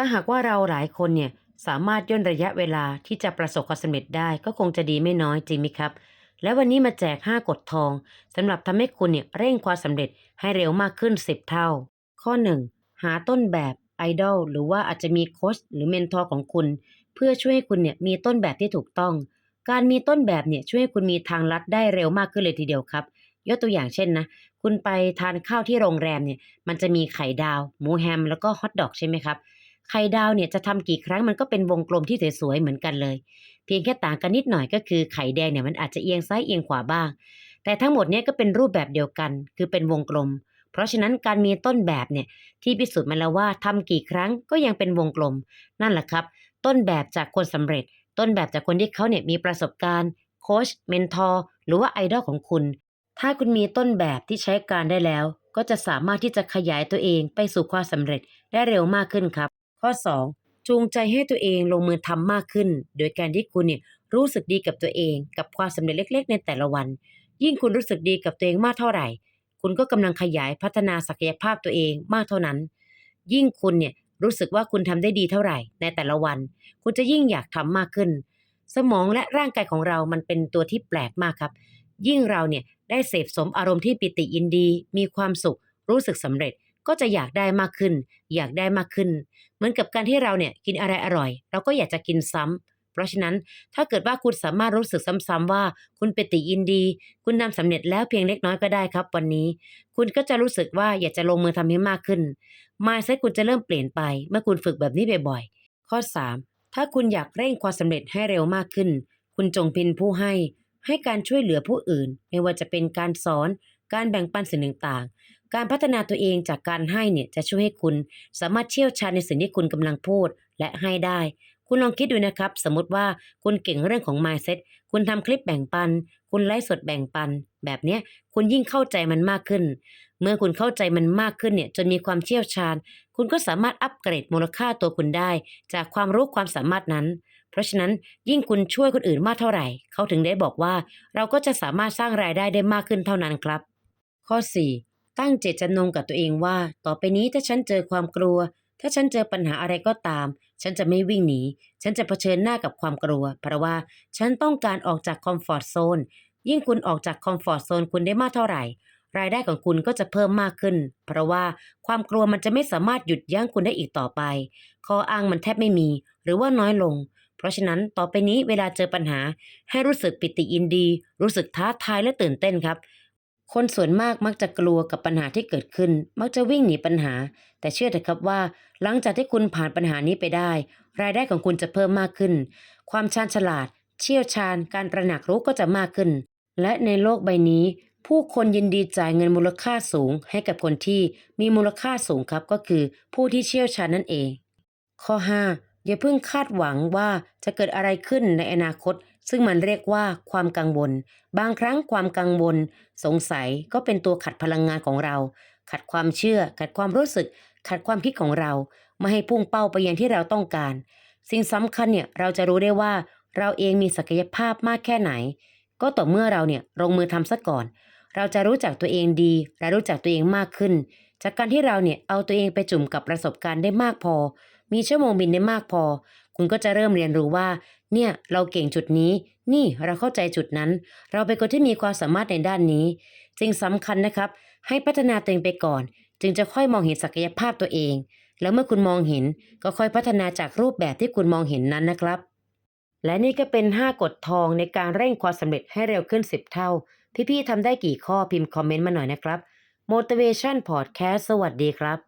ถ้าหากว่าเราหลายคนเนี่ยสามารถย่นระยะเวลาที่จะประสบความสำเร็จได้ก็คงจะดีไม่น้อยจริงไหมครับ และวันนี้มาแจก 5 กฎทองสำหรับทำให้คุณเนี่ยเร่งความสำเร็จให้เร็วมากขึ้น 10 เท่า ข้อ 1 หาต้นแบบไอดอลหรือว่าอาจจะมีโค้ชหรือเมนทอร์ของคุณ เพื่อช่วยให้คุณเนี่ยมีต้นแบบที่ถูกต้อง การมีต้นแบบเนี่ยช่วยให้คุณมีทางลัดได้เร็วมากขึ้นเลยทีเดียวครับยกตัวอย่างเช่นนะ คุณไปทานข้าวที่โรงแรมเนี่ยมันจะมีไข่ดาว หมูแฮม แล้วก็ฮอทดอกใช่ไหมครับ ไข่ดาวเนี่ยจะทำกี่ครั้งมันก็เป็นวงกลมที่สวยๆเหมือนกันเลย เพียงแค่ต่างกันนิดหน่อยก็คือไข่แดงเนี่ยมันอาจจะเอียงซ้ายเอียงขวาบ้าง แต่ทั้งหมดเนี่ยก็เป็นรูปแบบเดียวกัน คือเป็นวงกลม เพราะฉะนั้นการมีต้นแบบเนี่ยที่พิสูจน์มาแล้วว่าทำกี่ครั้งก็ยังเป็นวงกลม นั่นแหละครับ ต้นแบบจากคนสำเร็จ ต้นแบบจากคนที่เขาเนี่ยมีประสบการณ์โค้ชเมนทอร์หรือว่าไอดอลของคุณ ถ้าคุณมีต้นแบบที่ใช้การได้แล้ว ก็จะสามารถที่จะขยายตัวเองไปสู่ความสำเร็จได้เร็วมากขึ้นครับ ข้อ 2 จูงใจให้ตัวเองลงมือทำมากขึ้น โดยการที่คุณเนี่ยรู้สึกดีกับตัวเอง กับความสำเร็จเล็ก ๆ ในแต่ละวัน ยิ่งคุณรู้สึกดีกับตัวเองมากเท่าไหร่ คุณก็กำลังขยายพัฒนาศักยภาพตัวเองมากเท่านั้น ยิ่งคุณเนี่ยรู้สึกว่าคุณทำได้ดีเท่าไหร่ ในแต่ละวัน คุณจะยิ่งอยากทำมากขึ้น สมองและร่างกายของเรามันเป็นตัวที่แปลกมากครับ ยิ่งเราเนี่ยได้เสพสมอารมณ์ที่ปิติยินดี มีความสุข รู้สึกสำเร็จ ก็จะอยากได้มากขึ้น อยากได้มากขึ้น เหมือนกับการที่เราเนี่ยกินอะไรอร่อย เราก็อยากจะกินซ้ำเพราะฉะนั้นถ้าเกิดว่าคุณสามารถรู้สึกซ้ำๆว่า คุณปิติยินดี คุณทำสำเร็จแล้วเพียงเล็กน้อยก็ได้ครับ วันนี้ คุณก็จะรู้สึกว่าอยากจะลงมือทำให้มากขึ้น mindset คุณจะเริ่มเปลี่ยนไป เมื่อคุณฝึกแบบนี้บ่อยๆข้อ 3 ถ้าคุณอยากเร่งความสำเร็จให้เร็วมากขึ้น คุณจงเป็นผู้ให้ให้การช่วยเหลือผู้อื่น ไม่ว่าจะเป็นการสอน การแบ่งปันสิ่งต่าง การพัฒนาตัวเองจากการให้เนี่ยจะช่วยให้คุณสามารถเชี่ยวชาญในสิ่งที่คุณกำลังพูดและให้ได้ คุณลองคิดดูนะครับ สมมติว่าคุณเก่งเรื่องของ mindset คุณทำคลิปแบ่งปัน คุณไลฟ์สดแบ่งปัน แบบเนี้ยคุณยิ่งเข้าใจมันมากขึ้น เมื่อคุณเข้าใจมันมากขึ้นเนี่ยจนมีความเชี่ยวชาญ คุณก็สามารถอัปเกรดมูลค่าตัวคุณได้ จากความรู้ความสามารถนั้นเพราะฉะนั้นยิ่งคุณช่วยคนอื่นมากเท่าไหร่ เขาถึงได้บอกว่า เราก็จะสามารถสร้างรายได้ได้มากขึ้นเท่านั้นครับ ข้อ 4 ตั้งเจตจำนงกับตัวเองว่า ต่อไปนี้ถ้าฉันเจอความกลัว ถ้าฉันเจอปัญหาอะไรก็ตาม ฉันจะไม่วิ่งหนี ฉันจะเผชิญหน้ากับความกลัว เพราะว่าฉันต้องการออกจากคอมฟอร์ทโซนยิ่งคุณออกจากคอมฟอร์ทโซนคุณได้มากเท่าไหร่ รายได้ของคุณก็จะเพิ่มมากขึ้น เพราะว่าความกลัวมันจะไม่สามารถหยุดยั้งคุณได้อีกต่อไปข้ออ้างมันแทบไม่มี หรือว่าน้อยลง เพราะฉะนั้นต่อไปนี้เวลาเจอปัญหา ให้รู้สึกปิติยินดี รู้สึกท้าทายและตื่นเต้นครับ คนส่วนมากมักจะกลัวกับปัญหาที่เกิดขึ้น มักจะวิ่งหนีปัญหา แต่เชื่อเถอะครับว่า หลังจากที่คุณผ่านปัญหานี้ไปได้ รายได้ของคุณจะเพิ่มมากขึ้น ความชาญฉลาด เชี่ยวชาญ การตระหนักรู้ก็จะมากขึ้น และในโลกใบนี้ ผู้คนยินดีจ่ายเงินมูลค่าสูง ให้กับคนที่มีมูลค่าสูงครับก็คือ ผู้ที่เชี่ยวชาญนั่นเอง ข้อ 5 อย่าเพิ่งคาดหวังว่าจะเกิดอะไรขึ้นในอนาคต ซึ่งมันเรียกว่าความกังวล บางครั้งความกังวล สงสัยก็เป็นตัวขัดพลังงานของเรา ขัดความเชื่อ ขัดความรู้สึก ขัดความคิดของเรา ไม่ให้พุ่งเป้าไปยังที่เราต้องการ สิ่งสำคัญเนี่ยเราจะรู้ได้ว่า เราเองมีศักยภาพมากแค่ไหน ก็ต่อเมื่อเราเนี่ยลงมือทำซะก่อน เราจะรู้จักตัวเองดีและรู้จักตัวเองมากขึ้น จากการที่เราเนี่ยเอาตัวเองไปจุ่มกับประสบการณ์ได้มากพอ มีชั่วโมงบินได้มากพอ คุณก็จะเริ่มเรียนรู้ว่า เนี่ยเราเก่งจุดนี้ นี่เราเข้าใจจุดนั้น เราเป็นคนที่มีความสามารถในด้านนี้สิ่งสำคัญนะครับ ให้พัฒนาตัวเองไปก่อน จึงจะค่อยมองเห็นศักยภาพตัวเอง แล้วเมื่อคุณมองเห็นก็ค่อยพัฒนาจากรูปแบบที่คุณมองเห็นนั้นนะครับ และนี่ก็เป็น 5 กฎทองในการเร่งความสำเร็จให้เร็วขึ้น 10 เท่า พี่ๆทำได้กี่ข้อพิมพ์คอมเมนต์มาหน่อยนะครับ Motivation Podcast สวัสดีครับ